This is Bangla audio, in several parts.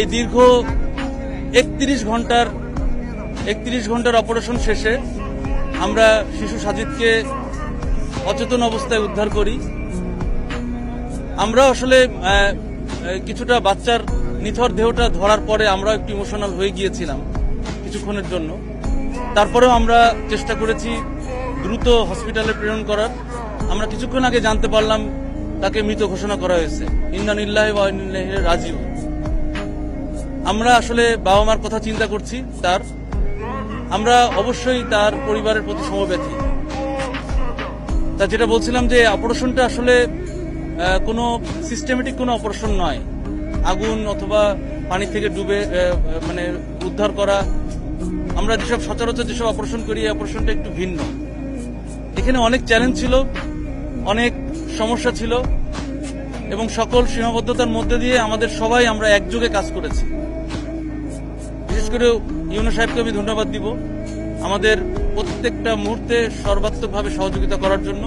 এই দীর্ঘ একত্রিশ ঘণ্টার একত্রিশ ঘণ্টার অপারেশন শেষে আমরা শিশু সাজিদকে অচেতন অবস্থায় উদ্ধার করি। আমরা আসলে কিছুটা বাচ্চার নিথর দেহটা ধরার পরে আমরা একটু ইমোশনাল হয়ে গিয়েছিলাম কিছুক্ষণের জন্য। তারপরেও আমরা চেষ্টা করেছি দ্রুত হসপিটালে প্রেরণ করার। আমরা কিছুক্ষণ আগে জানতে পারলাম, তাকে মৃত ঘোষণা করা হয়েছে। ইন্নাইলাইহি রাজিউন। আমরা আসলে বাবা মার কথা চিন্তা করছি তার আমরা অবশ্যই তার পরিবারের প্রতি সমবেথী তা যেটা বলছিলাম যে, অপারেশনটা আসলে কোনো সিস্টেমেটিক কোনো অপারেশন নয়। আগুন অথবা পানি থেকে ডুবে মানে উদ্ধার করা। আমরা যেসব সচরাচর যেসব অপারেশন করি, এই অপারেশনটা একটু ভিন্ন। এখানে অনেক চ্যালেঞ্জ ছিল, অনেক সমস্যা ছিল। এবং সকল সীমাবদ্ধতার মধ্যে দিয়ে আমাদের সবাই আমরা একযোগে কাজ করেছি। বিশেষ করে ইউনো সাহেবকে আমি ধন্যবাদ দিব আমাদের প্রত্যেকটা মুহূর্তে সর্বাত্মকভাবে সহযোগিতা করার জন্য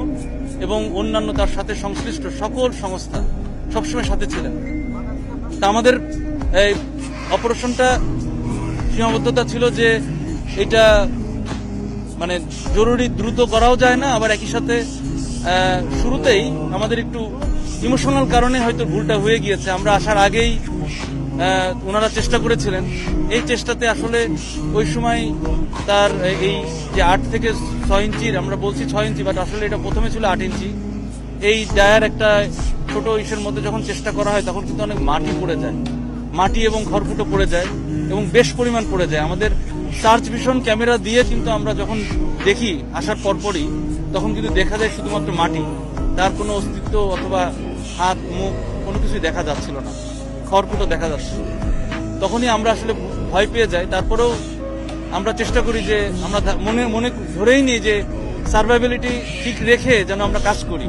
এবং অন্যান্য তার সাথে সংশ্লিষ্ট সকল সংস্থা সবসময় সাথে ছিলেন। তা আমাদের, এই অপারেশনটা সীমাবদ্ধতা ছিল যে এটা মানে জরুরি দ্রুত করাও যায় না, আবার একই সাথে শুরুতেই আমাদের একটু ইমোশনাল কারণে হয়তো ভুলটা হয়ে গিয়েছে। আমরা আসার আগেই ওনারা চেষ্টা করেছিলেন। এই চেষ্টাতে আসলে ওই সময় তার এই যে আট থেকে ছয় ইঞ্চির, আমরা বলছি ছয় ইঞ্চি বাট আসলে এটা প্রথমে ছিল আট ইঞ্চি। এই ডায়ার একটা ছোট ইসের মধ্যে যখন চেষ্টা করা হয়, তখন কিন্তু অনেক মাটি পড়ে যায়। মাটি এবং খড়কুটো পড়ে যায় এবং বেশ পরিমাণ পড়ে যায়। আমাদের সার্চ ভিশন ক্যামেরা দিয়ে কিন্তু আমরা যখন দেখি, আসার পরপরই, তখন কিন্তু দেখা যায় শুধুমাত্র মাটি। তার কোনো অস্তিত্ব অথবা হাত, মুখ, কোনো কিছুই দেখা যাচ্ছিল না। খড়কুটো দেখা যাচ্ছিল। তখনই আমরা আসলে ভয় পেয়ে যাই। তারপরেও আমরা চেষ্টা করি যে আমরা মনে মনে ধরেই নিই যে সার্ভাইবিলিটি ঠিক রেখে যেন আমরা কাজ করি।